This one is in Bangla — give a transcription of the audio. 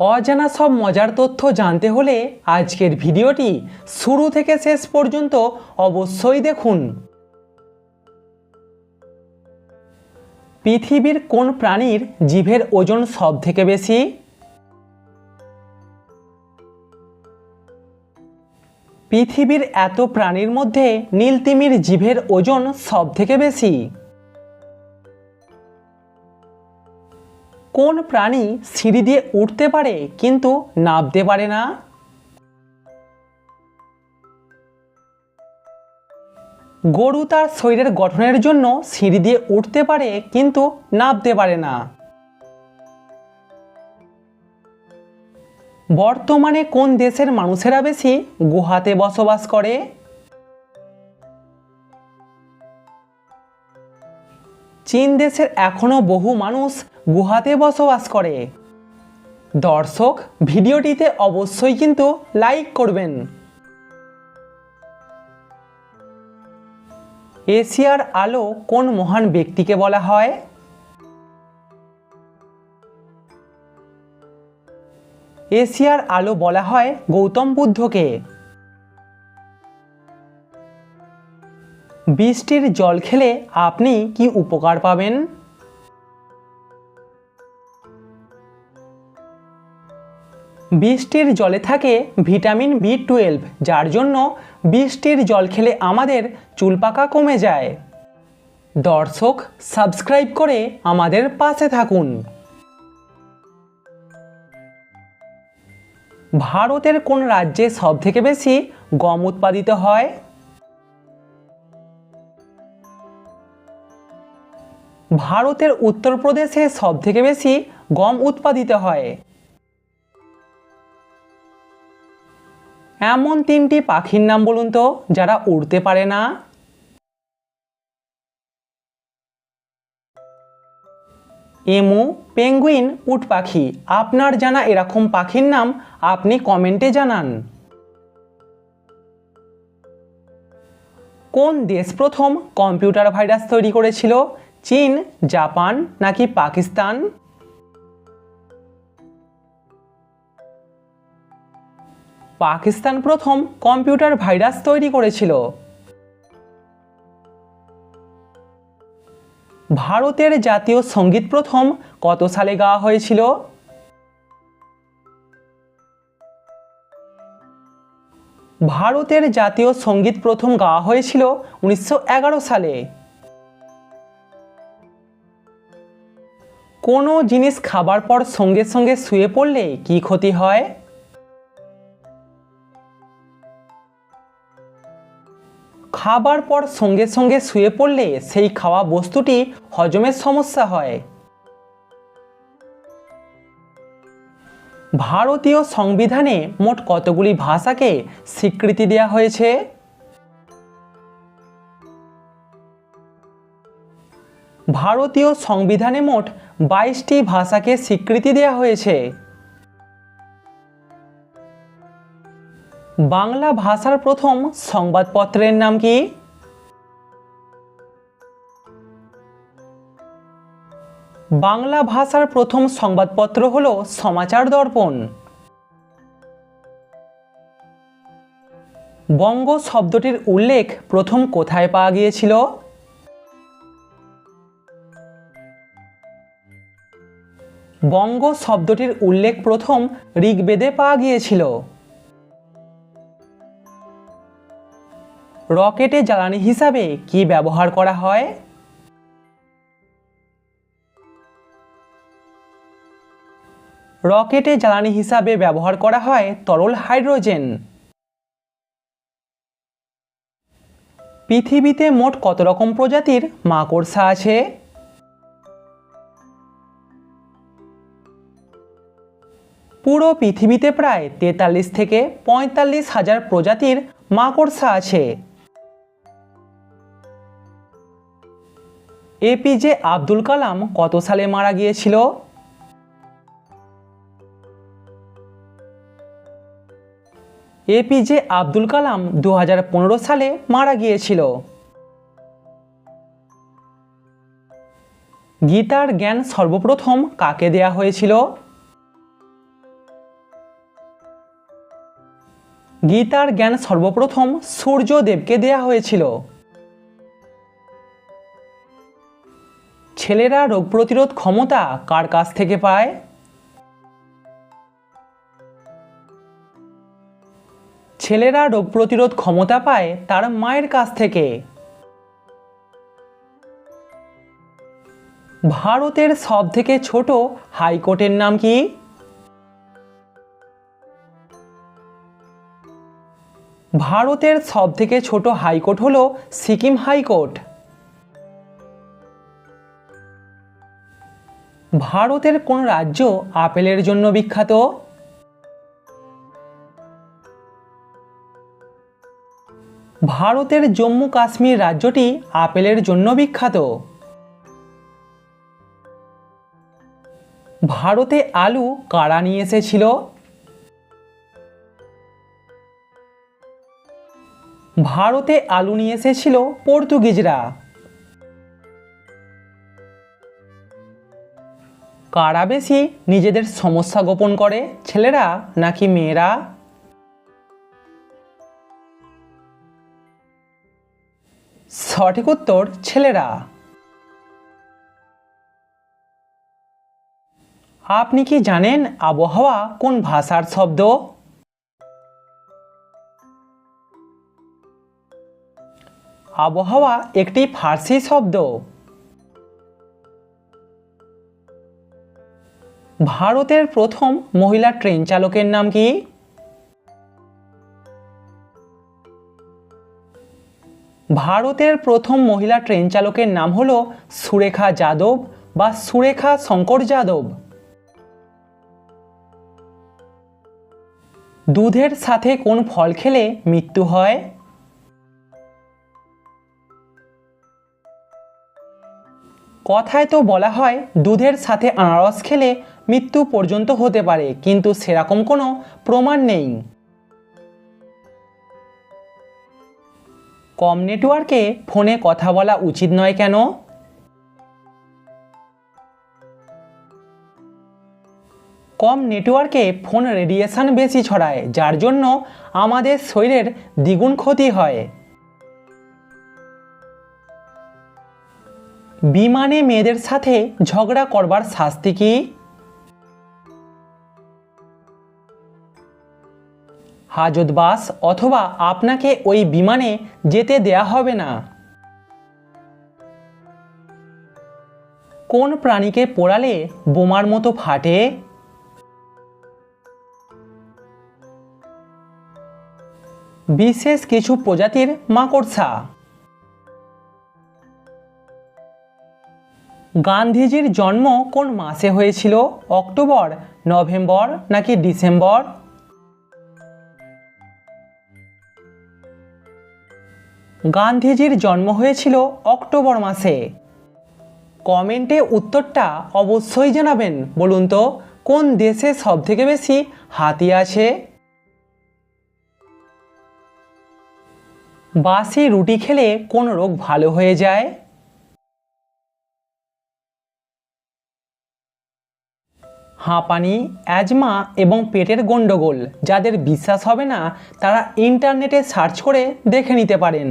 অজানা সব মজার তথ্য জানতে হলে আজকের ভিডিওটি শুরু থেকে শেষ পর্যন্ত অবশ্যই দেখুন। পৃথিবীর কোন প্রাণীর জিভের ওজন সব থেকে বেশি? পৃথিবীর এত প্রাণীর মধ্যে নীলতিমির জিভের ওজন সব থেকে বেশি? কোন প্রাণী সিঁড়ি দিয়ে উঠতে পারে কিন্তু নামতে পারে না? গরু তার শরীরের গঠনের জন্য সিঁড়ি দিয়ে উঠতে পারে কিন্তু নামতে পারে না। বর্তমানে কোন দেশের মানুষেরা বেশি গুহাতে বসবাস করে? চীন দেশের এখনও বহু মানুষ গুহাতে বসবাস করে। দর্শক, ভিডিওটিতে অবশ্যই কিন্তু লাইক করবেন। এশিয়ার আলো কোন মহান ব্যক্তিকে বলা হয়? এশিয়ার আলো বলা হয় গৌতম বুদ্ধকে। বৃষ্টির জল খেলে আপনি কি উপকার পাবেন? বৃষ্টির জলে থাকে ভিটামিন বি টুয়েলভ যার জন্য বৃষ্টির জল খেলে আমাদের চুল পাকা কমে যায়। দর্শক, সাবস্ক্রাইব করে আমাদের পাশে থাকুন। ভারতের কোন রাজ্যে সবথেকে বেশি গম উৎপাদিত হয়? ভারতের উত্তরপ্রদেশে সবথেকে বেশি গম উৎপাদিত হয়। এমন তিনটি পাখির নাম বলুন তো, যারা উড়তে পারে না। এমু পেঙ্গুইন উট পাখি। আপনার জানা এরকম পাখির নাম আপনি কমেন্টে জানান। কোন দেশ প্রথম কম্পিউটার ভাইরাস তৈরি করেছিল? চীন, জাপান নাকি পাকিস্তান? পাকিস্তান প্রথম কম্পিউটার ভাইরাস তৈরি করেছিল। ভারতের জাতীয় সংগীত প্রথম কত সালে গাওয়া হয়েছিল? ভারতের জাতীয় সংগীত প্রথম গাওয়া হয়েছিল উনিশশো এগারো সালে। কোনো জিনিস খাবার পর সঙ্গে সঙ্গে শুয়ে পড়লে কি ক্ষতি হয়? খাবার পর সঙ্গে সঙ্গে শুয়ে পড়লে সেই খাওয়া বস্তুটি হজমের সমস্যা হয়। ভারতীয় সংবিধানে মোট কতগুলি ভাষাকে স্বীকৃতি দেওয়া হয়েছে? ভারতীয় সংবিধানে মোট বাইশটি ভাষাকে স্বীকৃতি দেওয়া হয়েছে। বাংলা ভাষার প্রথম সংবাদপত্রের নাম কি? বাংলা ভাষার প্রথম সংবাদপত্র হল সমাচার দর্পণ। বঙ্গ শব্দটির উল্লেখ প্রথম কোথায় পাওয়া গিয়েছিল? বঙ্গ শব্দটির উল্লেখ প্রথম ঋগ্বেদে পাওয়া গিয়েছিল। রকেটে জ্বালানি হিসাবে কি ব্যবহার করা হয়? রকেটে জ্বালানি হিসাবে ব্যবহার করা হয় তরল হাইড্রোজেন। পৃথিবীতে মোট কত রকম প্রজাতির মাকড়সা আছে? পুরো পৃথিবীতে প্রায় তেতাল্লিশ থেকে পঁয়তাল্লিশ হাজার প্রজাতির মাকড়সা আছে। এপিজে আব্দুল কালাম কত সালে মারা গিয়েছিল? এপিজে আব্দুল কালাম দু হাজার পনেরো সালে মারা গিয়েছিল। গীতার জ্ঞান সর্বপ্রথম কাকে দেয়া হয়েছিল? গীতার জ্ঞান সর্বপ্রথম সূর্যদেবকে দেয়া হয়েছিল। ছেলেরা রোগ প্রতিরোধ ক্ষমতা কার কাছ থেকে পায়? ছেলেরা রোগ প্রতিরোধ ক্ষমতা পায় তার মায়ের কাছ থেকে। ভারতের সব থেকে ছোট হাইকোর্টের নাম কি? ভারতের সব থেকে ছোট হাইকোর্ট হল সিকিম হাইকোর্ট। ভারতের কোন রাজ্য আপেলের জন্য বিখ্যাত? ভারতের জম্মু কাশ্মীর রাজ্যটি আপেলের জন্য বিখ্যাত। ভারতে আলু কারা নিয়ে এসেছিল? ভারতে আলু নিয়ে এসেছিল পর্তুগিজরা। কারা বেশি নিজেদের সমস্যা গোপন করে, ছেলেরা নাকি মেয়েরা? সঠিক উত্তর, ছেলেরা। আপনি কি জানেন আবহাওয়া কোন ভাষার শব্দ? আবহাওয়া একটি ফার্সি শব্দ। ভারতের প্রথম মহিলা ট্রেন চালকের নাম কি? ভারতের প্রথম মহিলা ট্রেন চালকের নাম হল সুরেখা যাদব বা সুরেখা শঙ্কর যাদব। দুধের সাথে কোন ফল খেলে মৃত্যু হয়? কথায় তো বলা হয়, দুধের সাথে আনারস খেলে মৃত্যু পর্যন্ত হতে পারে, কিন্তু সেরকম কোনো প্রমাণ নেই। কম নেটওয়ার্কে ফোনে কথা বলা উচিত নয় কেন? কম নেটওয়ার্কে ফোন রেডিয়েশন বেশি ছড়ায়, যার জন্য আমাদের শরীরের দ্বিগুণ ক্ষতি হয়। বিমানে মেয়েদের সাথে ঝগড়া করবার শাস্তি কি? হাজতবাস অথবা আপনাকে ওই বিমানে যেতে দেয়া হবে না। কোন প্রাণীকে পোড়ালে বোমার মতো ফাটে? বিশেষ কিছু প্রজাতির মাকড়সা। গান্ধীজির জন্ম কোন মাসে হয়েছিল? অক্টোবর, নভেম্বর নাকি ডিসেম্বর? গান্ধীজির জন্ম হয়েছিল অক্টোবর মাসে। কমেন্টে উত্তরটা অবশ্যই জানাবেন, বলুন তো, কোন দেশে সব থেকে বেশি হাতি আছে? বাসি রুটি খেলে কোন রোগ ভালো হয়ে যায়? হাঁপানি, অ্যাজমা এবং পেটের গণ্ডগোল। যাদের বিশ্বাস হবে না, তারা ইন্টারনেটে সার্চ করে দেখে নিতে পারেন।